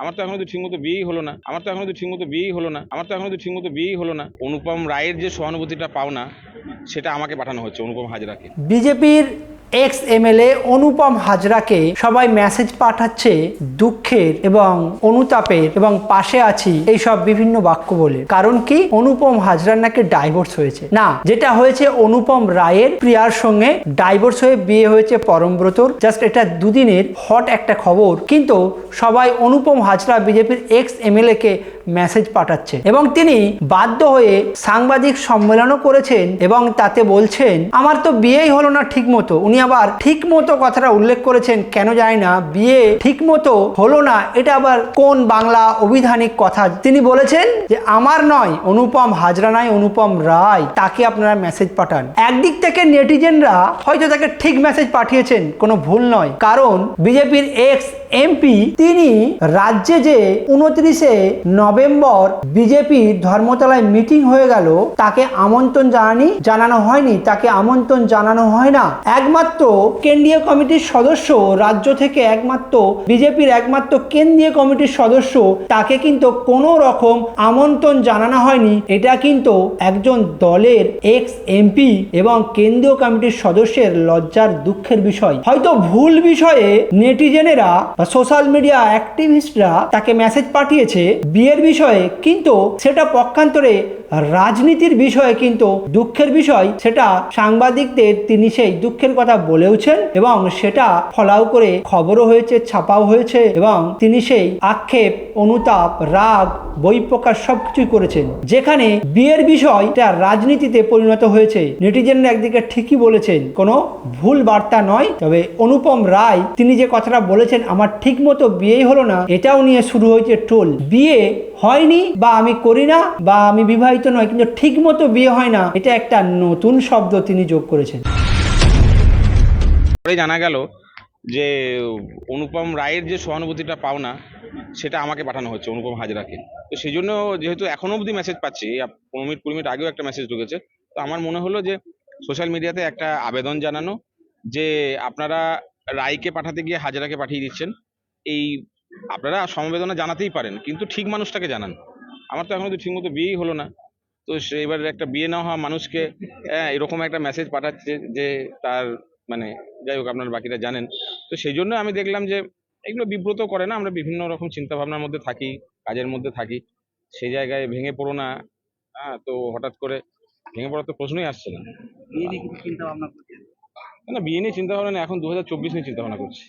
আমার তো এখনও তো ঠিকমতো বিয়েই হলো না। আমার তো এখনও তো ঠিকমতো বিয়েই হলো না। আমার তো এখনও তো ঠিকমতো বিয়েই হলো না। অনুপম রায়ের যে সহানুভূতিটা পাও না, সেটা আমাকে পাঠানো হচ্ছে, অনুপম হাজরাকে। বিজেপির এক্স এমএলএ অনুপম হাজরাকে সবাই মেসেজ পাঠাচ্ছে দুঃখের এবং অনুতাপের এবং পাশে আছি এই সব বিভিন্ন বাক্য বলে। কারণ কি? অনুপম হাজরার নাকি ডাইভোর্স হয়েছে। না, যেটা হয়েছে অনুপম রায়ের প্রিয়ার সঙ্গে ডাইভোর্স হয়ে বিয়ে হয়েছে পরমব্রতর জাস্ট এটা দুদিনের হট একটা খবর। কিন্তু সবাই অনুপম হাজরা বিজেপির এক্স এমএলএ কে মেসেজ পাঠাচ্ছে। এবং তিনি বাধ্য হয়ে সাংবাদিক সম্মেলনও করেছেন এবং তাতে বলছেন, আমার তো বিয়েই হলো না ঠিক মতো উনি আবার ঠিক মতো কথাটা উল্লেখ করেছেন, কেন জানি না, বিয়ে ঠিক মতো হলো না, এটা আবার কোন বাংলা অভিধানিক কথা? তিনি বলেছেন যে, আমার নয়, অনুপম হাজরা নয়, অনুপম রায়, তাকে আপনারা মেসেজ পাঠান। একদিক থেকে নেটিজেনরা হয়তো তাকে ঠিক মেসেজ পাঠিয়েছেন, কোনো ভুল নয়। কারণ বিজেপির এক্স এমপি, তিনি রাজ্যে যে উনত্রিশে নভেম্বর বিজেপি ধর্মতলায় মিটিং হয়ে গেল, তাকে আমন্ত্রণ জানানি, জানানো হয়নি। তাকে আমন্ত্রণ জানানো হয় না। একমাত্র কেন্দ্রীয় কমিটির সদস্য রাজ্য থেকে একমাত্র, বিজেপির একমাত্র কেন্দ্রীয় কমিটির সদস্য, তাকে কিন্তু কোনো রকম আমন্ত্রণ জানানো হয়নি। এটা কিন্তু একজন দলের এক্স এমপি এবং কেন্দ্রীয় কমিটির সদস্যের লজ্জার দুঃখের বিষয়। হয়তো ভুল বিষয়ে নেটিজেনেরা বা সোশ্যাল মিডিয়া অ্যাক্টিভিস্টরা তাকে মেসেজ পাঠিয়েছে বিয়ের বিষয়ে কিন্তু সেটা পক্ষান্তরে রাজনীতির বিষয়ে কিন্তু দুঃখের বিষয়, সেটা সাংবাদিকদের তিনি সেই দুঃখের কথা বলেওছেন এবং সেটা ফলাও করে খবরও হয়েছে, ছাপাও হয়েছে এবং তিনি সেই আক্ষেপ, অনুতাপ, রাগ, বই প্রকাশ সবকিছুই করেছেন। যেখানে বিয়ের বিষয়টা রাজনীতিতে পরিণত হয়েছে। নেটিজেনরা একদিকে ঠিকই বলেছেন, কোনো ভুল বার্তা নয়, তবে অনুপম রায় তিনি যে কথাটা বলেছেন, আমার ঠিক মতো বিয়েই হলো না, এটাও নিয়ে শুরু হয়েছে টোল। বিয়ে হয়নি বা আমি করি না বা আমি বিবাহিত নয়, কিন্তু ঠিক মতো বিয়ে হয় না, এটা একটা নতুন শব্দ তিনি যোগ করেছেন। পরে জানা গেল যে অনুপম রায়ের যে সহানুভূতিটা পাও না সেটা আমাকে পাঠানো হচ্ছে, অনুপম হাজরাকে। তো সেই জন্য যেহেতু এখনও অবধি মেসেজ পাচ্ছি পনেরো মিনিট, কুড়ি মিনিট আগেও একটা মেসেজ ঢুকেছে, তো আমার মনে হলো যে সোশ্যাল মিডিয়াতে একটা আবেদন জানানো, যে আপনারা রায়কে পাঠাতে গিয়ে হাজরাকে পাঠিয়ে দিচ্ছেন, এই আপনারা সমবেদনা জানাতেই পারেন কিন্তু ঠিক মানুষটাকে জানান। আমার তো এখনও তো ঠিকমতো বিয়েই হলো না। তো সে এবার একটা বিয়ে না হওয়া মানুষকে হ্যাঁ, এরকম একটা মেসেজ পাঠাচ্ছে যে তার মানে যাই হোক আপনারা বাকিরা জানেন। তো সেই জন্য আমি দেখলাম যে এগুলো বিব্রত করে না আমরা বিভিন্ন রকম চিন্তা ভাবনার মধ্যে থাকি কাজের মধ্যে থাকি। সেই জায়গায় ভেঙে পড়ো না হ্যাঁ তো হঠাৎ করে ভেঙে পড়ার তো প্রশ্নই আসছে না। বিয়ে নিয়ে কিছু চিন্তা ভাবনা করছেন? না বিয়ে নিয়ে চিন্তা ভাবনা এখন দু হাজার চব্বিশ নিয়ে চিন্তা ভাবনা করছি।